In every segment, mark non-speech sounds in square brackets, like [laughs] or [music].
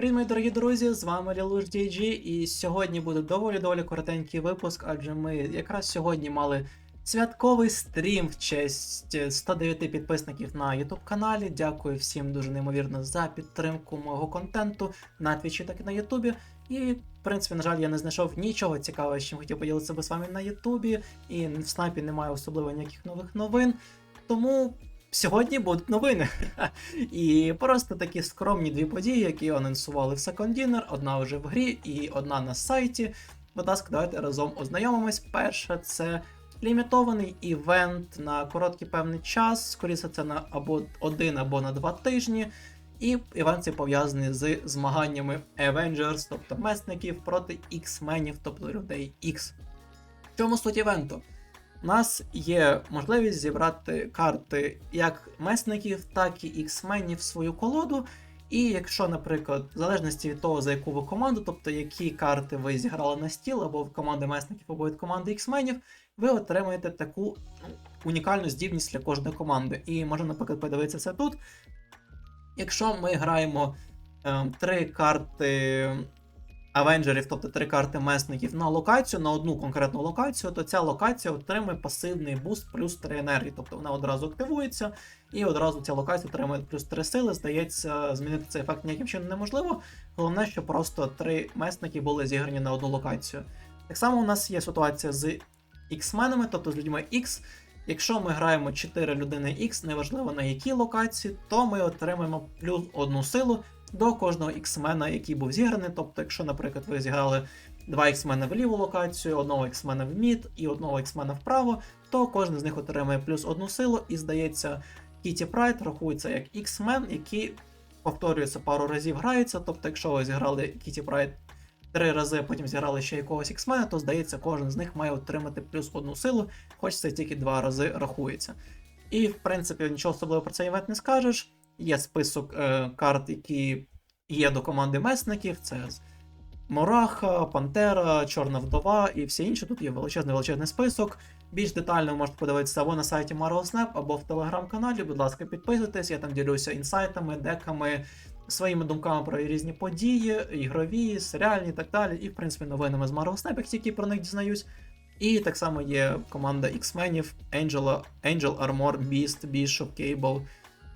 Привіт, мої дорогі друзі! З вами Лілуш DG, і сьогодні буде доволі-доволі коротенький випуск, адже ми якраз сьогодні мали святковий стрім в честь 109 підписників на YouTube каналі. Дякую всім дуже неймовірно за підтримку мого контенту на Твічі, так і на Ютубі. І, в принципі, на жаль, я не знайшов нічого цікавого, чим хотів поділитися з вами на Ютубі, і в снайпі немає особливо ніяких нових новин. Тому сьогодні будуть новини. [laughs] І просто такі скромні дві події, які анонсували в Second Dinner, одна вже в грі і одна на сайті. Будь ласка, давайте разом ознайомимось. Перше, це лімітований івент на короткий певний час, скоріше це на або один або на два тижні. І івент цей пов'язаний з змаганнями Avengers, тобто месників проти X-менів, тобто людей X. В чому суть івенту? У нас є можливість зібрати карти як месників, так і іксменів в свою колоду. І якщо, наприклад, в залежності від того, за яку ви команду, тобто які карти ви зіграли на стіл, або в команди месників, або від команди іксменів, ви отримаєте таку ну, унікальну здібність для кожної команди. І можна, наприклад, подивитися це тут. Якщо ми граємо е, три карти авенджерів, тобто три карти месників на локацію, на одну конкретну локацію, то ця локація отримує пасивний буст плюс 3 енергії. Тобто вона одразу активується, і одразу ця локація отримує плюс 3 сили. Здається, змінити цей ефект ніяким чином неможливо. Головне, що просто три месники були зіграні на одну локацію. Так само у нас є ситуація з X-менами, тобто з людьми X. Якщо ми граємо 4 людини X, неважливо на якій локації, то ми отримаємо плюс одну силу до кожного іксмена, який був зіграний. Тобто, якщо, наприклад, ви зіграли два іксмена в ліву локацію, одного іксмена в мід і одного іксмена вправо, то кожен з них отримає плюс одну силу, і здається, Кіті Прайд рахується як іксмен, який повторюється пару разів грається. Тобто, якщо ви зіграли Кіті Прайд три рази, потім зіграли ще якогось іксмена, то здається, кожен з них має отримати плюс одну силу, хоч це тільки два рази рахується. І, в принципі, нічого особливого про цей івент не скажеш. Є список е, карт, які є до команди месників. Це Мораха, Пантера, Чорна Вдова і всі інші. Тут є величезний величезний список. Більш детально ви можете подивитися або на сайті Marvel Snap, або в телеграм-каналі. Будь ласка, підписуйтесь, я там ділюся інсайтами, деками, своїми думками про різні події, ігрові, серіальні і так далі. І, в принципі, новинами з Marvel Snap, як тільки про них дізнаюсь. І так само є команда X-менів, Angel, Angel Armor, Beast, Bishop, Cable,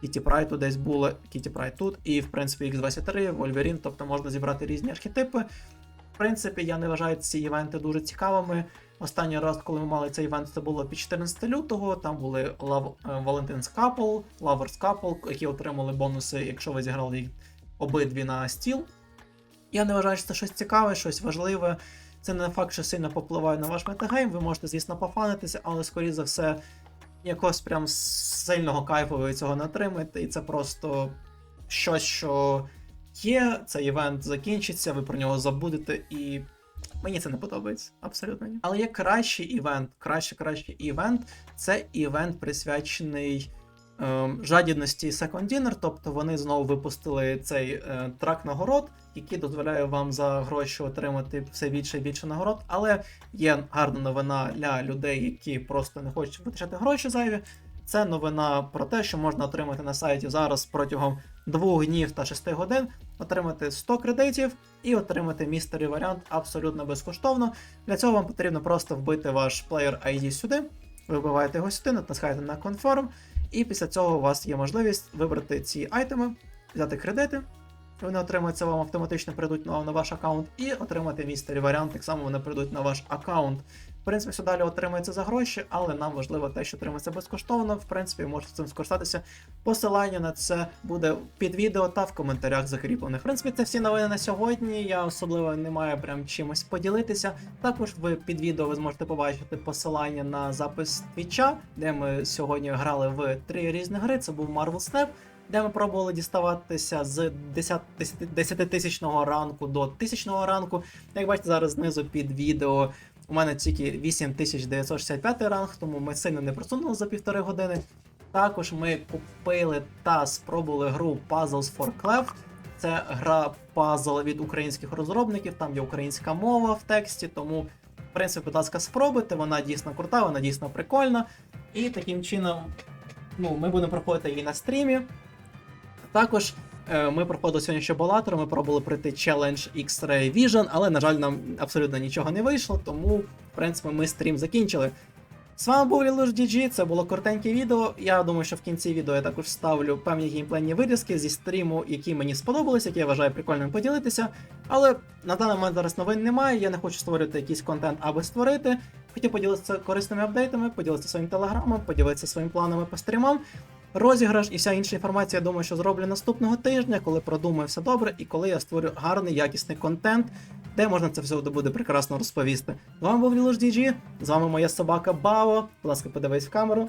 Кіті Прайд тут десь було, Кіті Прайд тут, і в принципі X23, Wolverine, тобто можна зібрати різні архетипи. В принципі, я не вважаю ці івенти дуже цікавими. Останній раз, коли ми мали цей івент, це було під 14 лютого. Там були Love, е, Valentine's Couple, Lovers Couple, які отримали бонуси, якщо ви зіграли обидві на стіл. Я не вважаю, що це щось цікаве, щось важливе. Це не факт, що сильно попливає на ваш метагейм. Ви можете, звісно, пофанитися, але, скоріше за все, якогось прям сильного кайфу ви цього не отримаєте. І це просто щось, що є. Цей івент закінчиться, ви про нього забудете, і мені це не подобається. Абсолютно ні. Але є кращий івент, краще кращий івент. Це івент присвячений. Ем, Жадібності Second Dinner, тобто вони знову випустили цей е, трак нагород, який дозволяє вам за гроші отримати все більше і більше нагород. Але є гарна новина для людей, які просто не хочуть витрачати гроші зайві. Це новина про те, що можна отримати на сайті зараз протягом 2 днів та 6 годин, отримати 100 кредитів і отримати містері варіант абсолютно безкоштовно. Для цього вам потрібно просто вбити ваш плеєр ID сюди. Ви вбиваєте його сюди, натискаєте на Confirm, і після цього у вас є можливість вибрати ці айтеми, взяти кредити. Вони отримуються вам автоматично прийдуть на, на ваш аккаунт, і отримати містері варіант, так само вони прийдуть на ваш аккаунт. Принципі, все далі отримується за гроші, але нам важливо те, що отримується безкоштовно. В принципі, можете цим скористатися. Посилання на це буде під відео та в коментарях закріплене. В принципі, це всі новини на сьогодні. Я особливо не маю прям чимось поділитися. Також ви під відео ви зможете побачити посилання на запис твіча, де ми сьогодні грали в три різні гри. Це був Marvel Snap, де ми пробували діставатися з 10 10-тисячного ранку до 1000 ранку. Як бачите, зараз знизу під відео у мене тільки 8965 ранг, тому ми сильно не просунули за півтори години. Також ми купили та спробували гру Puzzles for Clef. Це гра пазл від українських розробників, там є українська мова в тексті, тому, в принципі, будь ласка, спробуйте, вона дійсно крута, вона дійсно прикольна. І таким чином ну, ми будемо проходити її на стрімі. Також Ми проходили сьогодні ще Балатор, ми пробували пройти Challenge X-Ray Vision, але, на жаль, нам абсолютно нічого не вийшло, тому, в принципі, ми стрім закінчили. З вами був Лілуш DG, це було коротеньке відео. Я думаю, що в кінці відео я також ставлю певні геймплейні вирізки зі стріму, які мені сподобались, які я вважаю прикольним поділитися. Але на даний момент зараз новин немає, я не хочу створювати якийсь контент, аби створити. Хотів поділитися корисними апдейтами, поділитися своїм телеграмом, поділитися своїми планами по стрімам. Розіграш і вся інша інформація, я думаю, що зроблю наступного тижня, коли продумаю все добре і коли я створю гарний якісний контент, де можна це все буде прекрасно розповісти. З вами був DG, з вами моя собака Бао. Будь ласка, подивись в камеру.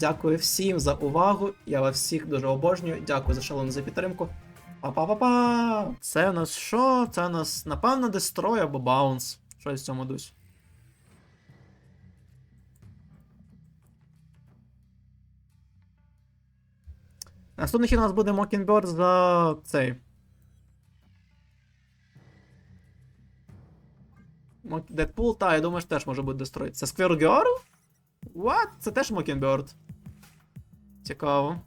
Дякую всім за увагу. Я вас всіх дуже обожнюю. Дякую за шалену за підтримку. Па-па-па-па! Це у нас що? Це у нас, напевно, дестрой або баунс. Щось в цьому дусі. Наступний хід у нас буде Mockingbird за цей. Дедпул, та, я думаю, що теж може бути Destroy. Це Square Girl? What? Це теж Mockingbird. Цікаво.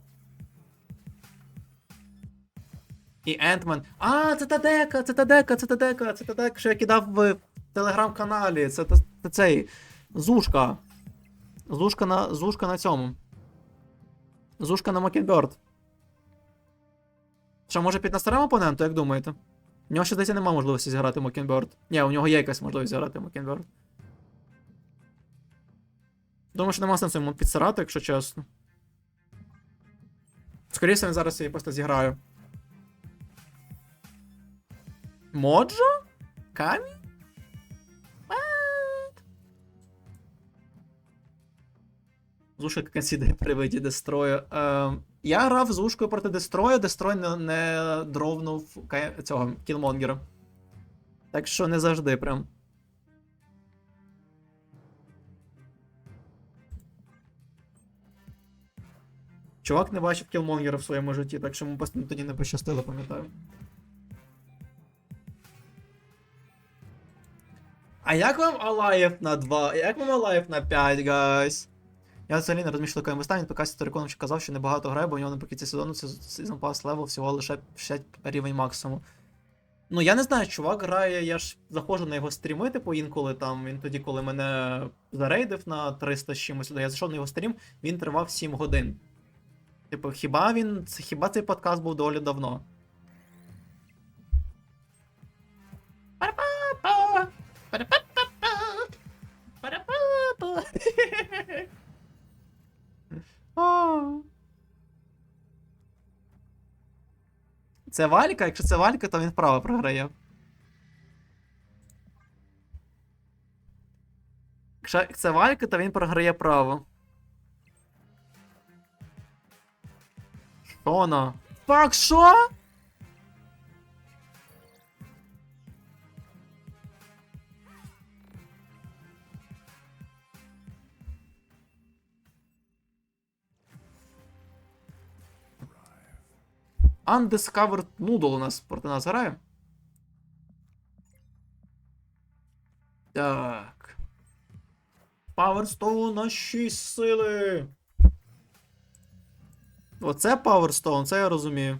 І Ентмен. А, це та дека, це та дека, це та дека, це та дека, що я кидав в телеграм-каналі. Це, це цей. Зушка. Зушка на, зушка на цьому. Зушка на Mockingbird. Що, може під старим опоненту, як думаєте? У нього ще десь немає можливості зіграти Mockingbird. Ні, у нього є якась можливість зіграти Mockingbird. Думаю, що нема сенсу йому підсирати, якщо чесно. Скоріше він зараз її просто зіграю. Моджо? Камі? What? Зушка консідає при виді дестрою. Ем, я грав з ушкою проти дестрою, дестрой не, не дровнув цього кілмонгера. Так що не завжди прям. Чувак не бачив кілмонгера в своєму житті, так що йому просто тоді не пощастило, пам'ятаю. А як вам Алаєв на 2? Як вам Алаєв на 5, гайс? Я взагалі не розумію, що таке інвестування. Показ Стариконович казав, що небагато грає, бо у нього наприкінці сезону сезон пас левел всього лише 60 рівень максимум. Ну, я не знаю, чувак грає, я ж заходжу на його стріми, типу, інколи там, він тоді, коли мене зарейдив на 300 з чимось, я зайшов на його стрім, він тривав 7 годин. Типу, хіба він. Хіба цей подкаст був доволі давно? Па-па-па! Па-па-па! Це Валька? Якщо це Валька, то він вправо програє. Якщо це Валька, то він програє право. Що вона? Фак, що? Undiscovered Noodle у нас проти нас грає. Так. Stone на 6 сили. Оце Stone, це я розумію.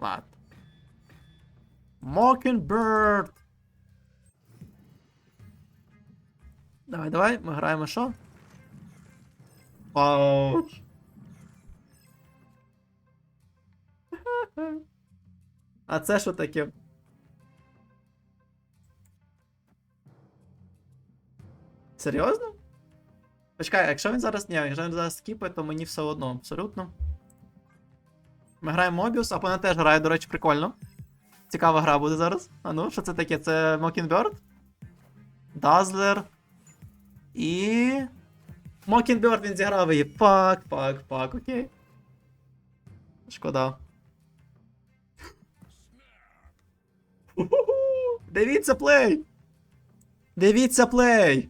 Ладно. Mockingbird. Давай, давай, ми граємо що? Пауч. А це що таке? Серйозно? Почекай, якщо він зараз. Ні, якщо він зараз скіпає, то мені все одно, абсолютно. Ми граємо Мобіус, а вона теж грає, до речі, прикольно. Цікава гра буде зараз. А ну, що це таке? Це Mockingbird? Dazzler. І. Mockingbird він зіграв її. Пак, пак, пак, окей. Шкода. Дивіться плей! Дивіться плей!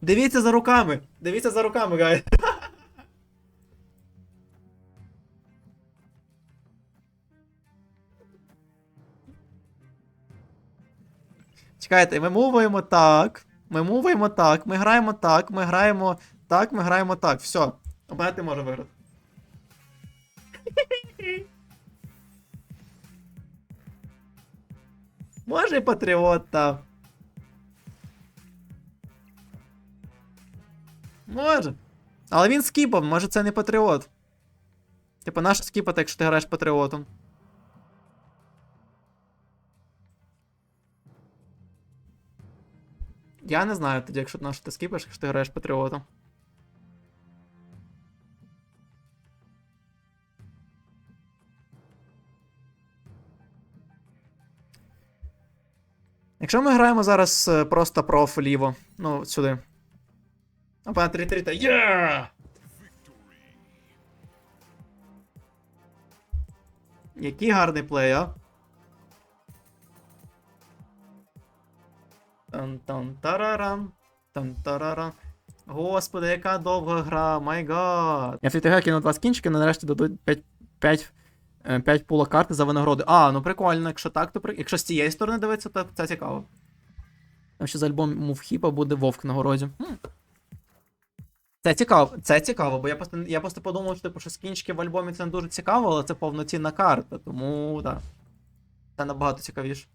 Дивіться за руками! Дивіться за руками, гай! Чекайте, ми мовуємо так. Ми мовуємо так, ми граємо так, ми граємо так, ми граємо так. Все. Не може виграти. [laughs] Може і патріот, та. Може. Але він скіпав, може це не патріот. Типа, наш скіпати, якщо ти граєш патріотом. Я не знаю тоді, якщо на що ти скіпаєш, якщо ти граєш патріотом. Якщо ми граємо зараз е, просто проф ліво, ну, сюди. Опа, 3-3 та є! Який гарний плей, а? Тан-тан-тарарам. Тан-тарарам. Господи, яка довга гра, май гад. Я фітига кинув два скінчики, нарешті дадуть 5, 5, 5 пула карти за винагороди. А, ну прикольно, якщо так, то при... якщо з цієї сторони дивитися, то це цікаво. Там ще з альбому в хіпа буде вовк на городі. Хм. Це цікаво, це цікаво, бо я просто, я просто подумав, що типу, що скінчики в альбомі це не дуже цікаво, але це повноцінна карта, тому так. Це набагато цікавіше.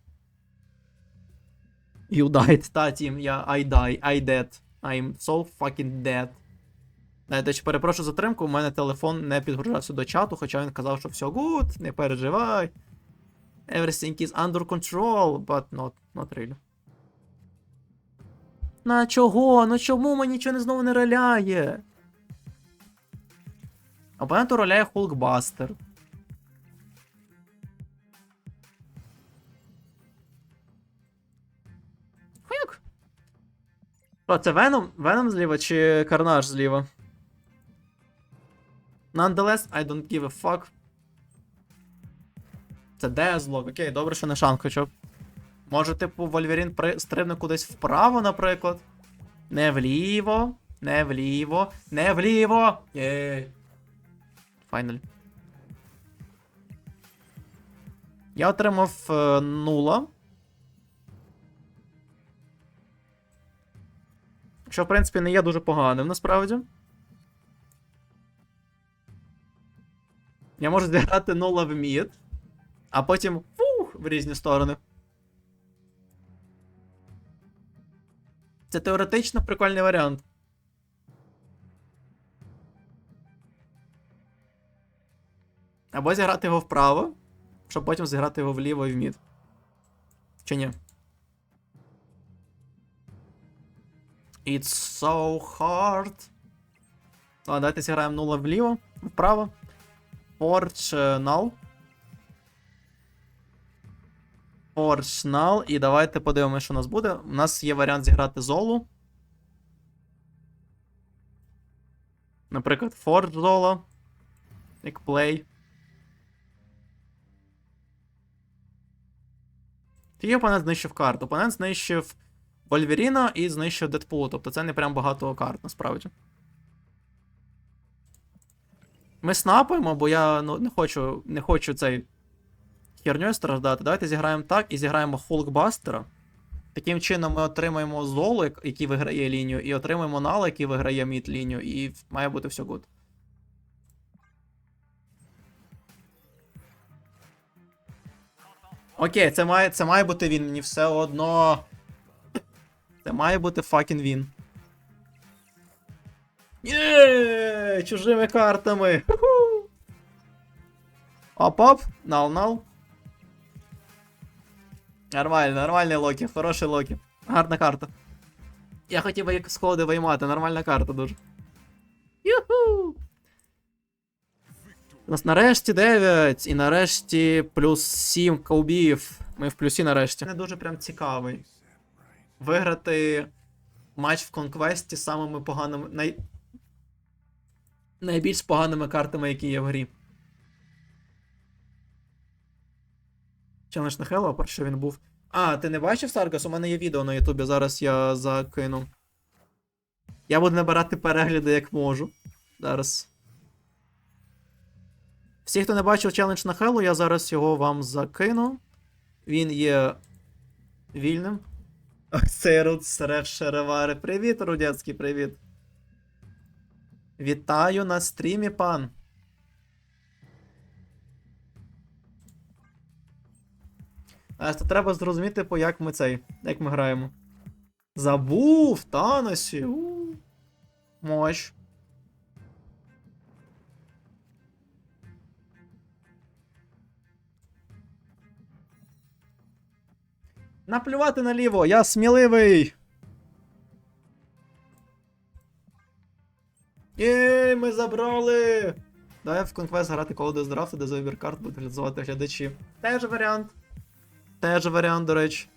You died, та, Тім, я I die, I dead. I'm so fucking dead. До речі, перепрошую затримку, у мене телефон не підгружався до чату, хоча він казав, що все good, не переживай. Everything is under control, but not, not really. На чого? Ну чому мені нічого не знову не роляє? Опоненту роляє Hulkbuster. Хуяк. Що, це Веном? Веном зліва чи Карнаж зліва? Nonetheless, I don't give a fuck. Це Дезлок, окей, добре, що не шанк хоча. Може, типу, Вольверін при... стрибне кудись вправо, наприклад. Не вліво, не вліво, не вліво. Єй. Файналі. Я отримав е, нула. Що, в принципі, не є дуже поганим насправді. Я можу зіграти нула в мід, а потім фух, в різні сторони. Це теоретично прикольний варіант. Або зіграти його вправо, щоб потім зіграти його вліво і в мід. Чи ні? It's so hard. Ладно, давайте зіграємо нула вліво, вправо. Forge null. Forge null. І давайте подивимося, що у нас буде. У нас є варіант зіграти золу. Наприклад, Forge зола. Як play. Який опонент знищив карту? Опонент знищив Вольверіна і знищив Дедпула. Тобто це не прям багато карт, насправді. Ми снапаємо, бо я ну, не хочу не хочу цей херньою страждати. Давайте зіграємо так і зіграємо Hulkbustера. Таким чином ми отримаємо Золу, який виграє лінію, і отримаємо Нала, який виграє мід лінію, і має бути все гуд. Окей, це має, це має бути він, мені все одно. Це має бути fucking він. Є, чужими картами. Оп-оп, нал-нал. Нормально, нормальний Локі, хороший Локі. Гарна карта. Я хотів би сходи виймати, нормальна карта дуже. Юху! У нас нарешті 9, і нарешті плюс 7 ковбів. Ми в плюсі нарешті. Не дуже прям цікавий. Виграти матч в конквесті самими поганими. Най... Найбільш поганими картами, які є в грі. Челендж на Хелло, перше він був. А, ти не бачив Саргас? У мене є відео на Ютубі, зараз я закину. Я буду набирати перегляди як можу. Зараз. Всі, хто не бачив челендж на Хелло, я зараз його вам закину. Він є вільним. Ось цей Рут Шеревари. Привіт, Рудецький, привіт. Вітаю на стрімі, пан. А то треба зрозуміти, по як ми цей, як ми граємо. Забув, Таносі. Мощ. Наплювати наліво, я сміливий. Єй, ми забрали! Давай в Conquest грати колоду з драфту, де за вибір карт будуть реалізувати глядачі. Теж варіант. Теж варіант, до речі.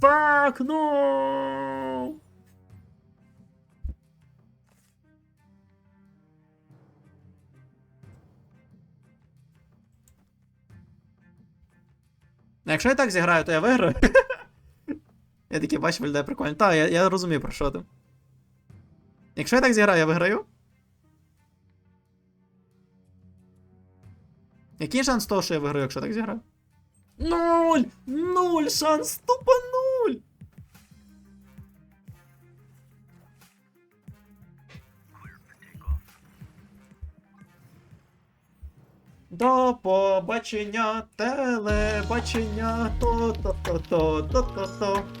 Фак, ну! Якщо я так зіграю, то я виграю. [laughs] я такий бачу, виглядає прикольно. Так, я, я розумію про що ти. Якщо я так зіграю, я виграю. Який шанс того, що я виграю, якщо так зіграю? Нуль! Нуль! Шанс тупо нуль! До побачення, телебачення, то-то-то-то, то-то-то.